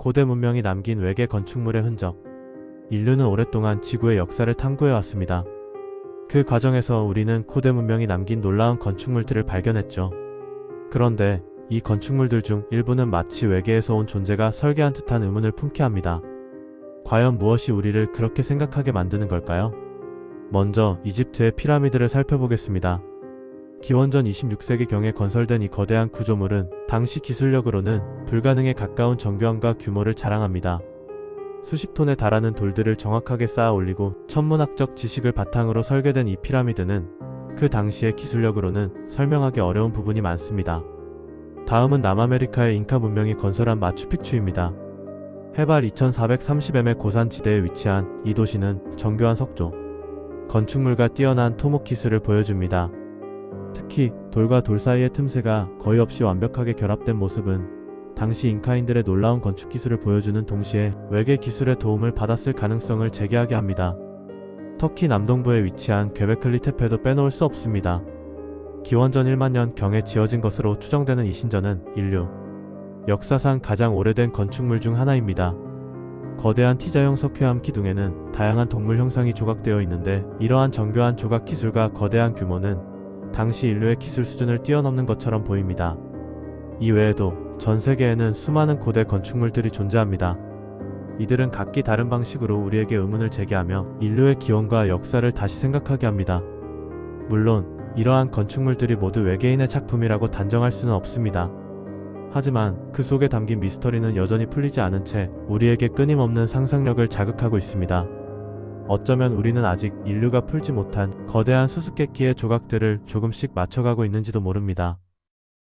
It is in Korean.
고대 문명이 남긴 외계 건축물의 흔적. 인류는 오랫동안 지구의 역사를 탐구해 왔습니다. 그 과정에서 우리는 고대 문명이 남긴 놀라운 건축물들을 발견했죠. 그런데 이 건축물들 중 일부는 마치 외계에서 온 존재가 설계한 듯한 의문을 품게 합니다. 과연 무엇이 우리를 그렇게 생각하게 만드는 걸까요? 먼저 이집트의 피라미드를 살펴보겠습니다. 기원전 26세기경에 건설된 이 거대한 구조물은 당시 기술력으로는 불가능에 가까운 정교함과 규모를 자랑합니다. 수십 톤에 달하는 돌들을 정확하게 쌓아 올리고 천문학적 지식을 바탕으로 설계된 이 피라미드는 그 당시의 기술력으로는 설명하기 어려운 부분이 많습니다. 다음은 남아메리카의 잉카 문명이 건설한 마추픽추입니다. 해발 2430m의 고산지대에 위치한 이 도시는 정교한 석조, 건축물과 뛰어난 토목 기술을 보여줍니다. 특히 돌과 돌 사이의 틈새가 거의 없이 완벽하게 결합된 모습은 당시 잉카인들의 놀라운 건축 기술을 보여주는 동시에 외계 기술의 도움을 받았을 가능성을 제기하게 합니다. 터키 남동부에 위치한 괴베클리 테페도 빼놓을 수 없습니다. 기원전 1만 년 경에 지어진 것으로 추정되는 이 신전은 인류 역사상 가장 오래된 건축물 중 하나입니다. 거대한 T자형 석회암 기둥에는 다양한 동물 형상이 조각되어 있는데 이러한 정교한 조각 기술과 거대한 규모는 당시 인류의 기술 수준을 뛰어넘는 것처럼 보입니다. 이 외에도 전 세계에는 수많은 고대 건축물들이 존재합니다. 이들은 각기 다른 방식으로 우리에게 의문을 제기하며 인류의 기원과 역사를 다시 생각하게 합니다. 물론 이러한 건축물들이 모두 외계인의 작품이라고 단정할 수는 없습니다. 하지만 그 속에 담긴 미스터리는 여전히 풀리지 않은 채 우리에게 끊임없는 상상력을 자극하고 있습니다. 어쩌면 우리는 아직 인류가 풀지 못한 거대한 수수께끼의 조각들을 조금씩 맞춰가고 있는지도 모릅니다.